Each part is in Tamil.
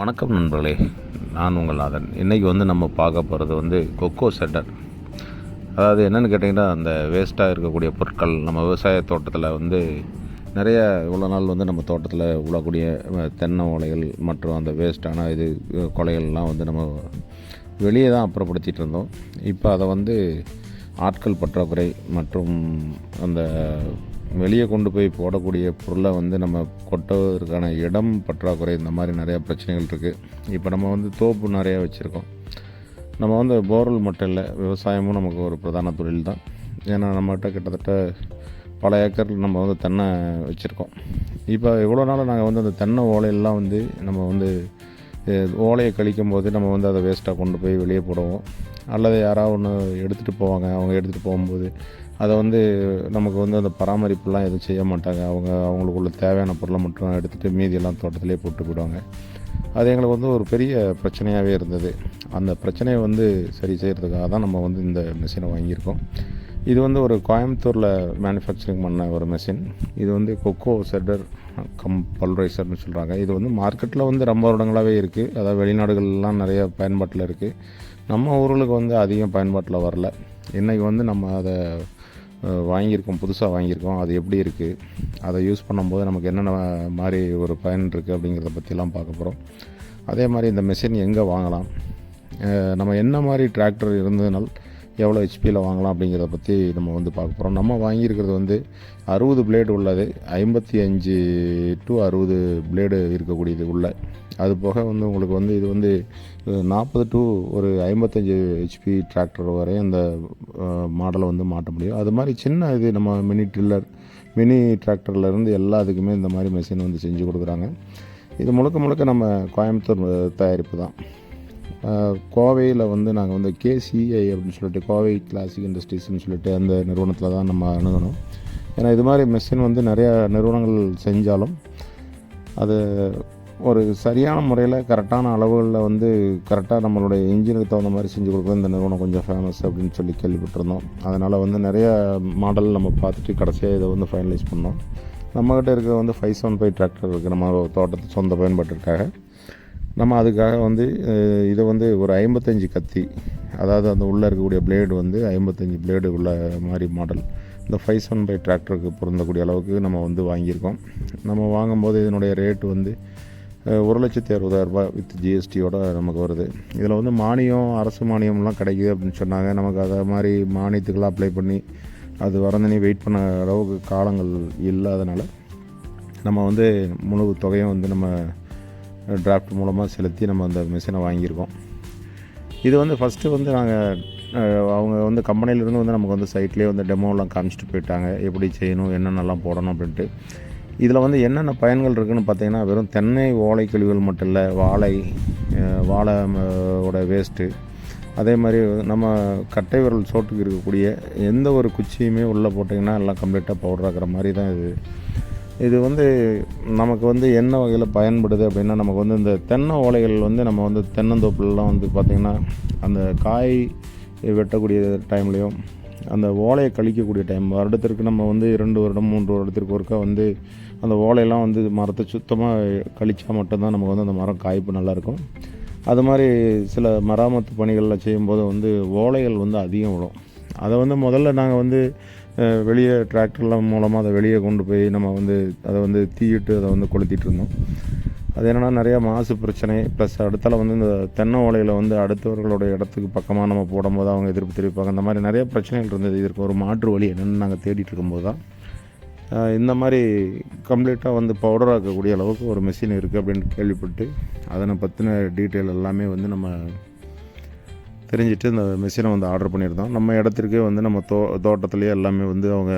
வணக்கம் நண்பர்களே நான் உங்கள் நாதன். இன்றைக்கி வந்து நம்ம பார்க்க போகிறது வந்து கொக்கோ செட்டர். அதாவது என்னென்னு கேட்டிங்கன்னா அந்த வேஸ்ட்டாக இருக்கக்கூடிய பொருட்கள் நம்ம விவசாய தோட்டத்தில் வந்து நிறைய இவ்வளோ நாள் வந்து நம்ம தோட்டத்தில் உள்ளக்கூடிய தென்னை ஓலைகள் மற்றும் அந்த வேஸ்ட்டான இது கொலைகள்லாம் வந்து நம்ம வெளியே தான் அப்புறப்படுத்திகிட்டு இருந்தோம். இப்போ அதை வந்து ஆட்கள் பற்றாக்குறை மற்றும் அந்த வெளியே கொண்டு போய் போடக்கூடிய பொருளை வந்து நம்ம கொட்டுவதற்கான இடம் பற்றாக்குறை இந்த மாதிரி நிறையா பிரச்சனைகள் இருக்குது இப்போ நம்ம வந்து தோப்பு நிறையா வச்சுருக்கோம். நம்ம வந்து போர்வெல் மட்டும் இல்லை விவசாயமும் நமக்கு ஒரு பிரதான தொழில் தான். ஏன்னா நம்மகிட்ட கிட்டத்தட்ட பல ஏக்கர் நம்ம வந்து தென்னை வச்சுருக்கோம். இப்போ இவ்வளோ நாள் நாங்கள் வந்து அந்த தென்னை ஓலையெல்லாம் வந்து நம்ம வந்து ஓலையை கழிக்கும் போது நம்ம வந்து அதை வேஸ்ட்டாக கொண்டு போய் வெளியே போடுவோம். அல்லது யாராவது ஒன்று எடுத்துகிட்டு போவாங்க அவங்க எடுத்துகிட்டு போகும்போது அதை வந்து நமக்கு வந்து அந்த பராமரிப்புலாம் எதுவும் செய்ய மாட்டாங்க. அவங்க அவங்களுக்குள்ள தேவையான பொருளை மட்டும் எடுத்துகிட்டு மீதியெல்லாம் தோட்டத்திலே போட்டு போயிடுவாங்க. அது எங்களுக்கு வந்து ஒரு பெரிய பிரச்சனையாகவே இருந்தது. அந்த பிரச்சனையை வந்து சரி செய்கிறதுக்காக தான் நம்ம வந்து இந்த மிஷினை வாங்கியிருக்கோம். இது வந்து ஒரு கோயம்புத்தூரில் மேனுஃபேக்சரிங் பண்ண ஒரு மிஷின் இது வந்து கொக்கோ செட்டர் கம் பல்ரைசர்னு சொல்கிறாங்க இது வந்து மார்க்கெட்டில் வந்து ரொம்ப வருடங்களாகவே இருக்குது அதாவது வெளிநாடுகள்லாம் நிறைய பயன்பாட்டில் இருக்குது நம்ம ஊர்களுக்கு வந்து அதிகம் பயன்பாட்டில் வரல. இன்றைக்கி வந்து நம்ம அதை வாங்கியிருக்கோம் புதுசாக வாங்கியிருக்கோம். அது எப்படி இருக்குது அதை யூஸ் பண்ணும்போது நமக்கு என்னென்ன மாதிரி ஒரு பயன் இருக்குது அப்படிங்கிறத பற்றிலாம் பார்க்க போகிறோம் அதே மாதிரி இந்த மிஷின் எங்கே வாங்கலாம்? நம்ம என்ன மாதிரி டிராக்டர் இருந்ததுனால் எவ்வளோ ஹெச்பியில் வாங்கலாம் அப்படிங்கிறத பற்றி நம்ம வந்து பார்க்க போகிறோம் நம்ம வாங்கியிருக்கிறது வந்து அறுபது பிளேடு உள்ளது. ஐம்பத்தி அஞ்சு டு அறுபது பிளேடு இருக்கக்கூடியது உள்ள. அது போக வந்து உங்களுக்கு வந்து இது வந்து நாற்பது டு ஒரு ஐம்பத்தஞ்சு ஹெச்பி டிராக்டர் வரை அந்த மாடலை வந்து மாட்ட முடியும். அது மாதிரி சின்ன இது நம்ம மினி ட்ரில்லர் மினி டிராக்டர்லேருந்து எல்லாத்துக்குமே இந்த மாதிரி மெஷின் வந்து செஞ்சு கொடுக்குறாங்க. இது முழுக்க முழுக்க நம்ம கோயம்புத்தூர் தயாரிப்பு தான். கோவையில் வந்து நாங்கள் வந்து கேசிஐ அப்படின்னு சொல்லிட்டு கோவை கிளாசிக் இண்டஸ்ட்ரீஸ்னு சொல்லிட்டு அந்த நிறுவனத்தில் தான் நம்ம அணுகணும். ஏன்னா இது மாதிரி மெஷின் வந்து நிறையா நிறுவனங்கள் செஞ்சாலும் அது ஒரு சரியான முறையில் கரெக்டான அளவுகளில் வந்து கரெக்டாக நம்மளுடைய இன்ஜினுக்கு தகுந்த மாதிரி செஞ்சு கொடுக்குறது இந்த நிறுவனம் கொஞ்சம் ஃபேமஸ் அப்படின்னு சொல்லி கேள்விப்பட்டிருந்தோம். அதனால் வந்து நிறைய மாடல் நம்ம பார்த்துட்டு கடைசியாக இதை வந்து ஃபைனலைஸ் பண்ணோம். நம்மக்கிட்ட இருக்க வந்து ஃபைவ் செவன் ஃபைவ் டிராக்டர் இருக்குது நம்ம தோட்டத்து சொந்த பயன்பாட்டிற்காக நம்ம அதுக்காக வந்து இதை வந்து ஒரு ஐம்பத்தஞ்சு கத்தி அதாவது அந்த உள்ளே இருக்கக்கூடிய பிளேடு வந்து ஐம்பத்தஞ்சு பிளேடு உள்ள மாதிரி மாடல் இந்த ஃபைவ் செவன் பை டிராக்டருக்கு பொருந்தக்கூடிய அளவுக்கு நம்ம வந்து வாங்கியிருக்கோம். நம்ம வாங்கும்போது இதனுடைய ரேட்டு வந்து ஒரு லட்சத்தி அறுபதாயிரரூபா ரூபாய் வித் ஜிஎஸ்டியோட நமக்கு வருது. இதில் வந்து மானியம் அரசு மானியம்லாம் கிடைக்குது அப்படின்னு சொன்னாங்க. நமக்கு அதை மாதிரி மானியத்துக்கெல்லாம் அப்ளை பண்ணி அது வரந்தனே வெயிட் பண்ண அளவுக்கு காலங்கள் இல்லாதனால நம்ம வந்து முழு தொகையும் வந்து நம்ம டிராஃப்ட் மூலமாக செலுத்தி நம்ம அந்த மிஷினை வாங்கியிருக்கோம். இது வந்து ஃபஸ்ட்டு வந்து நாங்கள் அவங்க வந்து கம்பெனிலேருந்து வந்து நமக்கு வந்து சைட்லேயே வந்து டெமோலாம் காமிச்சிட்டு போயிட்டாங்க. எப்படி செய்யணும் என்னென்னலாம் போடணும் அப்படின்ட்டு. இதில் வந்து என்னென்ன பயன்கள் இருக்குதுன்னு பார்த்தீங்கன்னா வெறும் தென்னை ஓலை கழிவுகள் மட்டும் இல்லை வாழை வாழை ஓட வேஸ்ட்டு அதே மாதிரி நம்ம கட்டை விரல் சோட்டுக்கு இருக்கக்கூடிய எந்த ஒரு குச்சியுமே உள்ளே போட்டிங்கன்னா எல்லாம் கம்ப்ளீட்டாக பவுடராக்கிற மாதிரி தான் இது. இது வந்து நமக்கு வந்து என்ன வகையில் பயன்படுது அப்படின்னா நமக்கு வந்து இந்த தென்னை ஓலைகள் வந்து நம்ம வந்து தென்னந்தோப்புலலாம் வந்து பார்த்திங்கன்னா அந்த காய் வெட்டக்கூடிய டைம்லேயும் அந்த ஓலையை கழிக்கக்கூடிய டைம் வருடத்திற்கு நம்ம வந்து இரண்டு வருடம் மூன்று வருடத்திற்கு ஒருக்கா வந்து அந்த ஓலையெல்லாம் வந்து மரத்தை சுத்தமாக கழிச்சா மட்டும்தான் நமக்கு வந்து அந்த மரம் காய்ப்பு நல்லாயிருக்கும். அது மாதிரி சில மராமத்து பணிகளில் செய்யும்போது வந்து ஓலைகள் வந்து அதிகம் விடும் அதை வந்து முதல்ல நாங்கள் வந்து வெளியே டிராக்டர்லாம் மூலமாக அதை வெளியே கொண்டு போய் நம்ம வந்து அதை வந்து தீயிட்டு அதை வந்து கொளுத்திட்டு இருந்தோம். அது என்னென்னா நிறையா மாசு பிரச்சனை ப்ளஸ் அடுத்தால வந்து இந்த தென்னை ஓலையில் வந்து அடுத்தவர்களோட இடத்துக்கு பக்கமாக நம்ம போடும்போது அவங்க எதிர்ப்பு தெரிவிப்பாங்க. அந்த மாதிரி நிறைய பிரச்சனைகள் இருந்தது. இதற்கு ஒரு மாற்று வழி என்னென்னு நாங்கள் தேடிட்டு இருக்கும்போது தான் இந்த மாதிரி கம்ப்ளீட்டாக வந்து பவுடர் ஆக்கக்கூடிய அளவுக்கு ஒரு மிஷின் இருக்குது அப்படின்னு கேள்விப்பட்டு அதனை பற்றின டீட்டெயில் எல்லாமே வந்து நம்ம தெரிஞ்சுட்டு இந்த மிஷினை வந்து ஆர்டர் பண்ணியிருந்தோம். நம்ம இடத்திற்கே வந்து நம்ம தோ தோட்டத்துலேயே எல்லாமே வந்து அவங்க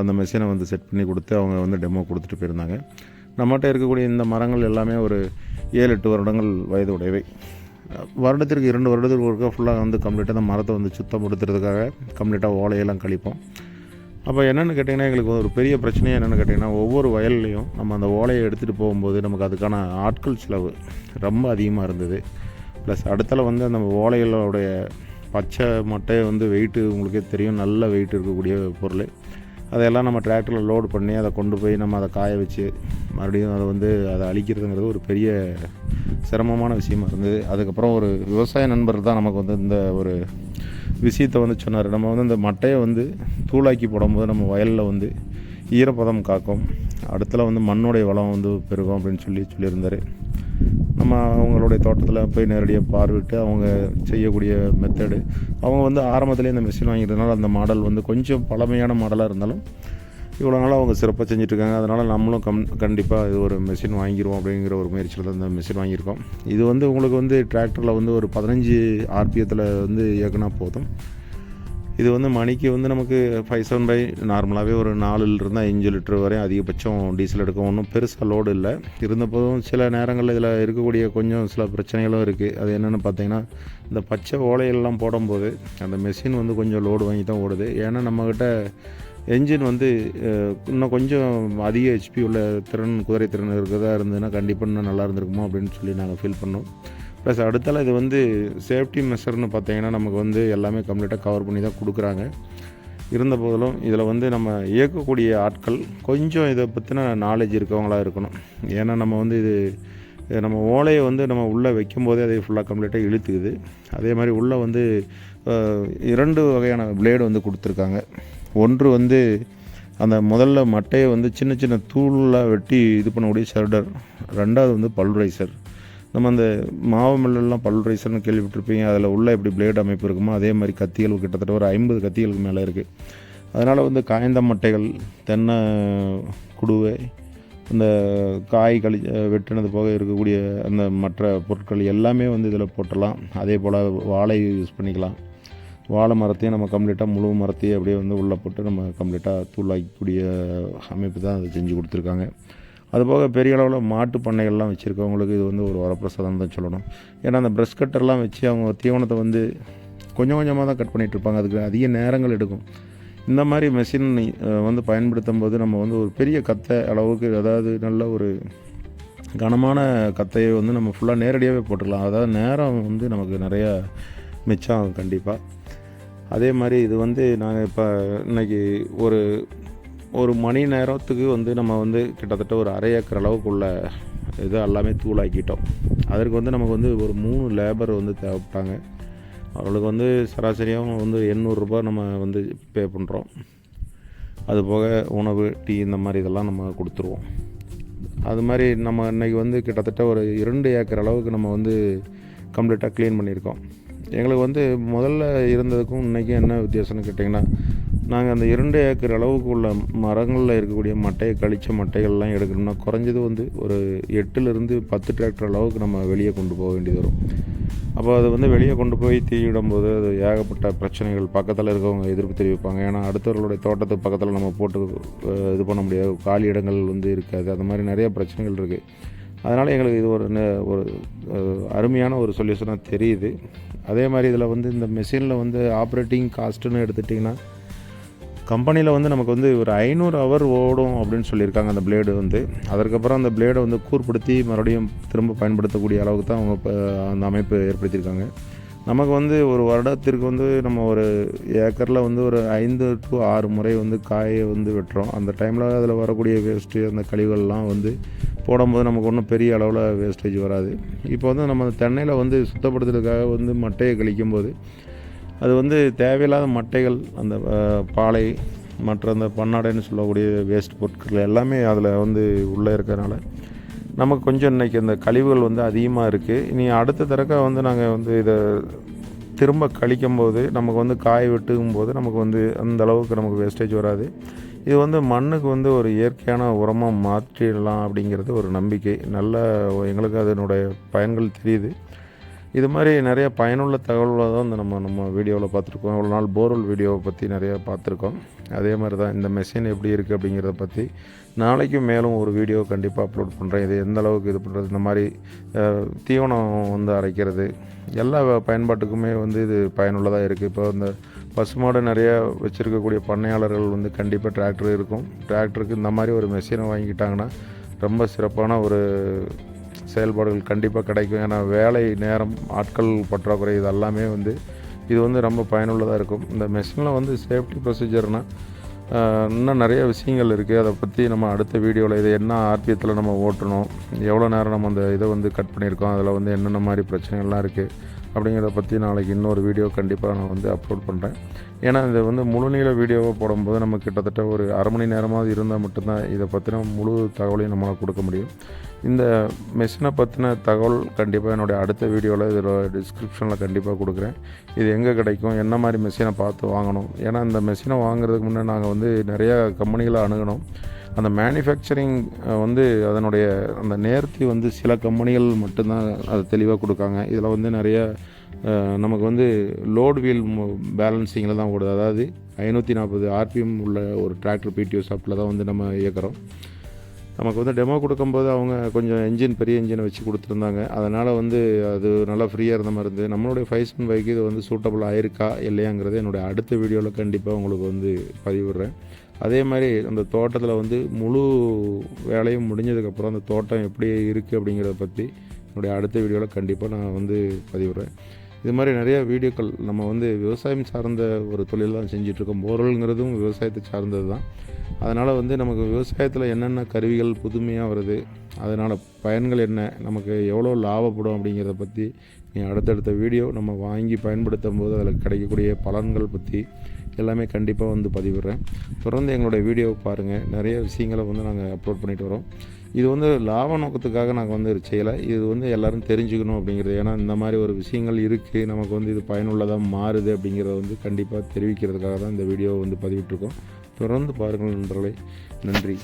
அந்த மிஷினை வந்து செட் பண்ணி கொடுத்து அவங்க வந்து டெமோ கொடுத்துட்டு போயிருந்தாங்க. நம்மகிட்ட இருக்கக்கூடிய இந்த மரங்கள் எல்லாமே ஒரு ஏழு எட்டு வருடங்கள் வயது உடையவை வருடத்திற்கு இரண்டு வருடத்திற்கு ஒருக்கா ஃபுல்லாக வந்து கம்ப்ளீட்டாக அந்த மரத்தை வந்து சுத்தப்படுத்துறதுக்காக கம்ப்ளீட்டாக ஓலையெல்லாம் கழிப்போம். அப்போ என்னென்னு கேட்டிங்கன்னா எங்களுக்கு ஒரு பெரிய பிரச்சனையே என்னென்னு கேட்டிங்கன்னா ஒவ்வொரு வயல்லையும் நம்ம அந்த ஓலையை எடுத்துகிட்டு போகும்போது நமக்கு அதுக்கான ஆட்கள் செலவு ரொம்ப அதிகமாக இருந்தது. ப்ளஸ் அடுத்தால வந்து அந்த ஓலைகளோடைய பச்சை மட்டை வந்து வெயிட்டு உங்களுக்கே தெரியும் நல்ல வெயிட் இருக்கக்கூடிய பொருள். அதையெல்லாம் நம்ம டிராக்டரில் லோடு பண்ணி அதை கொண்டு போய் நம்ம அதை காய வச்சு மறுபடியும் அதை வந்து அதை அழிக்கிறதுங்கிறது ஒரு பெரிய சிரமமான விஷயமா இருந்தது. அதுக்கப்புறம் ஒரு விவசாய நண்பர் தான் நமக்கு வந்து இந்த ஒரு விஷயத்தை வந்து சொன்னார். நம்ம வந்து அந்த மட்டையை வந்து தூளாக்கி போடும்போது நம்ம வயலில் வந்து ஈரப்பதம் காக்கும். அடுத்தல வந்து மண்ணுடைய வளம் வந்து பெருகும் அப்படின்னு சொல்லி சொல்லியிருந்தார். நம்ம அவங்களுடைய தோட்டத்தில் போய் நேரடியாக பார்வையிட்டு அவங்க செய்யக்கூடிய மெத்தடு அவங்க வந்து ஆரம்பத்துலேயே இந்த மிஷின் வாங்கிறதுனால அந்த மாடல் வந்து கொஞ்சம் பழமையான மாடலாக இருந்தாலும் இவ்வளோ நாளாக அவங்க சிறப்பாக செஞ்சுட்ருக்காங்க. அதனால் நம்மளும் கம் கண்டிப்பாக இது ஒரு மிஷின் வாங்கிடுவோம் அப்படிங்கிற ஒரு முயற்சியில் தான் இந்த மிஷின் வாங்கியிருக்கோம். இது வந்து உங்களுக்கு வந்து டிராக்டரில் வந்து ஒரு பதினஞ்சு ஆர்பிஎத்தில் வந்து இயக்குனா போதும். இது வந்து மணிக்கு வந்து நமக்கு ஃபைவ் செவன் பை நார்மலாகவே ஒரு நாலுலேருந்து அஞ்சு லிட்டர் வரையும் அதிகபட்சம் டீசல் எடுக்கும். ஒன்றும் பெருசாக லோடு இல்லை. இருந்தபோதும் சில நேரங்களில் இதில் இருக்கக்கூடிய கொஞ்சம் சில பிரச்சனைகளும் இருக்குது அது என்னென்னு பார்த்தீங்கன்னா இந்த பச்சை ஓலையெல்லாம் போடும்போது அந்த மெஷின் வந்து கொஞ்சம் லோடு வாங்கி தான் ஓடுது. ஏன்னா நம்மக்கிட்ட என்ஜின் வந்து இன்னும் கொஞ்சம் அதிக ஹெச்பி உள்ள திறன் குதிரை திறன் இருக்கிறதா இருந்ததுன்னா கண்டிப்பாக இன்னும் நல்லா இருந்திருக்குமோ அப்படின்னு சொல்லி நாங்கள் ஃபீல் பண்ணோம். ப்ளஸ் அடுத்தால இது வந்து சேஃப்டி மெஷர்னு பார்த்தீங்கன்னா நமக்கு வந்து எல்லாமே கம்ப்ளீட்டாக கவர் பண்ணி தான் கொடுக்குறாங்க. இருந்த போதிலும் இதில் வந்து நம்ம இயக்கக்கூடிய ஆட்கள் கொஞ்சம் இதை பற்றின நாலேஜ் இருக்கவங்களாக இருக்கணும். ஏன்னா நம்ம வந்து இது நம்ம ஓலையை வந்து நம்ம உள்ளே வைக்கும்போதே அதை ஃபுல்லாக கம்ப்ளீட்டாக இழுத்துக்குது. அதே மாதிரி உள்ளே வந்து இரண்டு வகையான பிளேடு வந்து கொடுத்துருக்காங்க. ஒன்று வந்து அந்த முதல்ல மட்டையை வந்து சின்ன சின்ன தூளாக வெட்டி இது பண்ணக்கூடிய ஷர்டர். ரெண்டாவது வந்து பல்ரைசர் நம்ம அந்த மாவு மில்லெல்லாம் பல்ரைசர்னு கேள்விப்பட்டிருப்பீங்க. அதில் உள்ள எப்படி பிளேட் அமைப்பு இருக்குமோ? அதே மாதிரி கத்திகள் கிட்டத்தட்ட ஒரு ஐம்பது கத்திகளுக்கு மேலே இருக்குது அதனால் வந்து காய்ந்த மட்டைகள் தென்னை குடுவை இந்த காய் கழி வெட்டினது போக இருக்கக்கூடிய அந்த மற்ற பொருட்கள் எல்லாமே வந்து இதில் போட்டலாம். அதே போல் வாழை யூஸ் பண்ணிக்கலாம். வாழை மரத்தையும் நம்ம கம்ப்ளீட்டாக முழு மரத்தையும் அப்படியே வந்து உள்ளே போட்டு நம்ம கம்ப்ளீட்டாக தூளாக்கக்கூடிய அமைப்பு தான் அதை செஞ்சு கொடுத்துருக்காங்க. அதுபோக பெரிய அளவில் மாட்டு பண்ணைகள்லாம் வச்சுருக்கவங்களுக்கு இது வந்து ஒரு வரப்பிரசாதம் தான் சொல்லணும். ஏன்னா அந்த ப்ரெஷ் கட்டர்லாம் வச்சு அவங்க தீவனத்தை வந்து கொஞ்சம் கொஞ்சமாக தான் கட் பண்ணிகிட்டு இருப்பாங்க. அதுக்கு அதிக நேரங்கள் எடுக்கும். இந்த மாதிரி மெஷின் வந்து பயன்படுத்தும் போது நம்ம வந்து ஒரு பெரிய கத்தை அளவுக்கு அதாவது நல்ல ஒரு கனமான கத்தையை வந்து நம்ம ஃபுல்லாக நேரடியாகவே போட்டுக்கலாம். அதாவது நேரம் வந்து நமக்கு நிறையா மிச்சம் கண்டிப்பாக அதே மாதிரி இது வந்து நாங்கள் இப்போ இன்னைக்கு ஒரு ஒரு மணி நேரத்துக்கு வந்து நம்ம வந்து கிட்டத்தட்ட ஒரு அரை ஏக்கர் அளவுக்குள்ள இது எல்லாமே தூளாக்கிட்டோம். அதற்கு வந்து நமக்கு வந்து ஒரு மூணு லேபர் வந்து தேவைப்பட்டாங்க. அவர்களுக்கு வந்து சராசரியாக வந்து எண்ணூறுரூபா நம்ம வந்து பே பண்ணுறோம் அது போக உணவு டீ இந்த மாதிரி இதெல்லாம் நம்ம கொடுத்துருவோம். அது மாதிரி நம்ம இன்னைக்கு வந்து கிட்டத்தட்ட ஒரு இரண்டு ஏக்கர் அளவுக்கு நம்ம வந்து கம்ப்ளீட்டாக க்ளீன் பண்ணியிருக்கோம். எங்களுக்கு வந்து முதல்ல இருந்ததுக்கும் இன்றைக்கும் என்ன வித்தியாசம்னு கேட்டிங்கன்னா நாங்கள் அந்த இரண்டு ஏக்கர் அளவுக்கு உள்ள மரங்களில் இருக்கக்கூடிய மட்டையை கழிச்ச மட்டைகள்லாம் எடுக்கணும்னா குறைஞ்சது வந்து ஒரு எட்டுலேருந்து பத்து டிராக்டர் அளவுக்கு நம்ம வெளியே கொண்டு போக வேண்டியது வரும். அப்போ அது வந்து வெளியே கொண்டு போய் தீயிடும்போது அது ஏகப்பட்ட பிரச்சனைகள் பக்கத்தில் இருக்கவங்க எதிர்ப்பு தெரிவிப்பாங்க. ஏன்னா அடுத்தவர்களுடைய தோட்டத்துக்கு பக்கத்தில் நம்ம போட்டு இது பண்ண முடியாது. காலி இடங்கள் வந்து இருக்காது. அது மாதிரி நிறைய பிரச்சனைகள் இருக்குது அதனால் எங்களுக்கு இது ஒரு ந- ஒரு அருமையான ஒரு சொல்யூஷனாக தெரியுது. அதே மாதிரி இதில் வந்து இந்த மெஷினில் வந்து ஆப்ரேட்டிங் காஸ்ட்டுன்னு எடுத்துட்டிங்கன்னா கம்பெனியில் வந்து நமக்கு வந்து ஒரு ஐநூறு ஹவர் ஓடும் அப்படின்னு சொல்லியிருக்காங்க அந்த பிளேடு வந்து. அதற்கப்புறம் அந்த பிளேடை வந்து கூர்படுத்தி மறுபடியும் திரும்ப பயன்படுத்தக்கூடிய அளவுக்கு தான் அவங்க இப்போ அந்த அமைப்பு ஏற்படுத்தியிருக்காங்க. நமக்கு வந்து ஒரு வருடத்திற்கு வந்து நம்ம ஒரு ஏக்கரில் வந்து ஒரு ஐந்து டு ஆறு முறை வந்து காயை வந்து வெட்டுறோம். அந்த டைமில் அதில் வரக்கூடிய வேஸ்ட்டு அந்த கழிவுகள்லாம் வந்து போடும்போது நமக்கு ஒன்றும் பெரிய அளவில் வேஸ்டேஜ் வராது. இப்போ வந்து நம்ம தென்னையில் வந்து சுத்தப்படுத்துறதுக்காக வந்து மட்டையை கழிக்கும்போது அது வந்து தேவையில்லாத மட்டைகள் அந்த பாலை மற்ற அந்த பன்னாடைன்னு சொல்லக்கூடிய வேஸ்ட் பொருட்கள் எல்லாமே அதில் வந்து உள்ளே இருக்கிறனால நமக்கு கொஞ்சம் இன்றைக்கி அந்த கழிவுகள் வந்து அதிகமாக இருக்குது இனி அடுத்த தடவை வந்து நாங்கள் வந்து இதை திரும்ப கழிக்கும் போது நமக்கு வந்து காய வெட்டுக்கும் போது நமக்கு வந்து அந்த அளவுக்கு நமக்கு வேஸ்டேஜ் வராது. இது வந்து மண்ணுக்கு வந்து ஒரு இயற்கையான உரமாக மாற்றிடலாம் அப்படிங்கிறது ஒரு நம்பிக்கை. நல்ல எங்களுக்கு அதனுடைய பயன்கள் தெரியுது. இது மாதிரி நிறைய பயனுள்ள தகவல்களை தான் இந்த நம்ம நம்ம வீடியோவில் பார்த்துருக்கோம். இவ்வளோ நாள் போர்வெல் வீடியோவை பற்றி நிறையா பார்த்துருக்கோம். அதே மாதிரி தான் இந்த மெஷின் எப்படி இருக்குது அப்படிங்கிறத பற்றி நாளைக்கும் மேலும் ஒரு வீடியோ கண்டிப்பாக அப்லோட் பண்ணுறேன் இது எந்த அளவுக்கு இது பண்ணுறது இந்த மாதிரி தீவனம் வந்து அரைக்கிறது எல்லா பயன்பாட்டுக்குமே வந்து இது பயனுள்ளதாக இருக்குது இப்போ இந்த பசுமாடு நிறைய வச்சுருக்கக்கூடிய பண்ணையாளர்கள் வந்து கண்டிப்பாக டிராக்டர் இருக்கும். டிராக்டருக்கு இந்த மாதிரி ஒரு மெஷினை வாங்கிட்டாங்கன்னா ரொம்ப சிறப்பான ஒரு செயல்பாடுகள் கண்டிப்பாக கிடைக்கும். ஏன்னா வேலை நேரம் ஆட்கள் பற்றாக்குறை இது எல்லாமே வந்து இது வந்து ரொம்ப பயனுள்ளதாக இருக்கும். இந்த மெஷினில் வந்து சேஃப்டி ப்ரொசீஜர்னால் இன்னும் நிறைய விஷயங்கள் இருக்குது அதை பற்றி நம்ம அடுத்த வீடியோவில் இதை என்ன ஆர்பியத்தில் நம்ம ஓட்டணும் எவ்வளோ நேரம் நம்ம அந்த இதை வந்து கட் பண்ணியிருக்கோம் அதில் வந்து என்னென்ன மாதிரி பிரச்சனைகள்லாம் இருக்குது அப்படிங்கிறத பற்றி நாளைக்கு இன்னொரு வீடியோ கண்டிப்பாக நான் வந்து அப்லோட் பண்ணுறேன் ஏன்னா இது வந்து முழுநீள வீடியோவை போடும்போது நம்ம கிட்டத்தட்ட ஒரு அரை மணி நேரமாவது இருந்தால் மட்டும்தான் இதை பற்றின முழு தகவலையும் நம்மளால் கொடுக்க முடியும். இந்த மெஷினை பற்றின தகவல் கண்டிப்பாக என்னுடைய அடுத்த வீடியோவில் இதில் டிஸ்கிரிப்ஷனில் கண்டிப்பாக கொடுக்குறேன். இது எங்கே கிடைக்கும்? என்ன மாதிரி மெஷினை பார்த்து வாங்கணும்? ஏன்னா இந்த மெஷினை வாங்குறதுக்கு முன்னே நாங்கள் வந்து நிறையா கம்பெனிகளை அணுகணும். அந்த மேனுஃபேக்சரிங் வந்து அதனுடைய அந்த நேர்த்தி வந்து சில கம்பெனிகள் மட்டும்தான் அதை தெளிவாக கொடுக்காங்க. இதில் வந்து நிறைய நமக்கு வந்து லோட் வீல் பேலன்சிங்கில் தான் ஓடுது. அதாவது ஐநூற்றி நாற்பது ஆர்பிஎம் உள்ள ஒரு டிராக்டர் பிடிஓ சாஃப்ட்டில் தான் வந்து நம்ம இயக்குறோம். நமக்கு வந்து டெமோ கொடுக்கும்போது அவங்க கொஞ்சம் என்ஜின் பெரிய என்ஜினை வச்சு கொடுத்துருந்தாங்க. அதனால் வந்து அது நல்லா ஃப்ரீயாக இருந்த மாதிரி இருந்தது. நம்மளுடைய ஃபைவ் ஸ்பின் பைக்கு இது வந்து சூட்டபுள் ஆயிருக்கா இல்லையாங்கிறது என்னுடைய அடுத்த வீடியோவில் கண்டிப்பாக உங்களுக்கு வந்து பதிவிடுறேன். அதே மாதிரி அந்த தோட்டத்தில் வந்து முழு வேலையும் முடிஞ்சதுக்கப்புறம் அந்த தோட்டம் எப்படி இருக்குது அப்படிங்கிறத பற்றி என்னுடைய அடுத்த வீடியோவில் கண்டிப்பாக நான் வந்து பதிவிடுறேன். இது மாதிரி நிறைய வீடியோக்கள் நம்ம வந்து விவசாயம் சார்ந்த ஒரு தொழில் தான் செஞ்சிட்ருக்கோம். போர்வெல்ங்கிறதும் விவசாயத்தை சார்ந்தது தான் அதனால் வந்து நமக்கு விவசாயத்தில் என்னென்ன கருவிகள் புதுமையாக வருது அதனால் பயன்கள் என்ன நமக்கு எவ்வளோ லாபப்படும் அப்படிங்கிறத பற்றி நீ அடுத்தடுத்த வீடியோ நம்ம வாங்கி பயன்படுத்தும் போது அதில் கிடைக்கக்கூடிய பலன்கள் பற்றி எல்லாமே கண்டிப்பாக வந்து பதிவிடுறேன். தொடர்ந்து எங்களுடைய வீடியோவை பாருங்கள் நிறைய விஷயங்களை வந்து நாங்கள் அப்லோட் பண்ணிட்டு வரோம். இது வந்து லாப நோக்கத்துக்காக நாங்கள் வந்து செய்யலை. இது வந்து எல்லோரும் தெரிஞ்சுக்கணும் அப்படிங்கிறது. ஏன்னா இந்த மாதிரி ஒரு விஷயங்கள் இருக்குது நமக்கு வந்து இது பயனுள்ளதாக மாறுது அப்படிங்கிறத வந்து கண்டிப்பாக தெரிவிக்கிறதுக்காக தான் இந்த வீடியோவை வந்து பதிவிட்டிருக்கோம். தொடர்ந்து பாருங்கள் நண்பர்களே. நன்றி.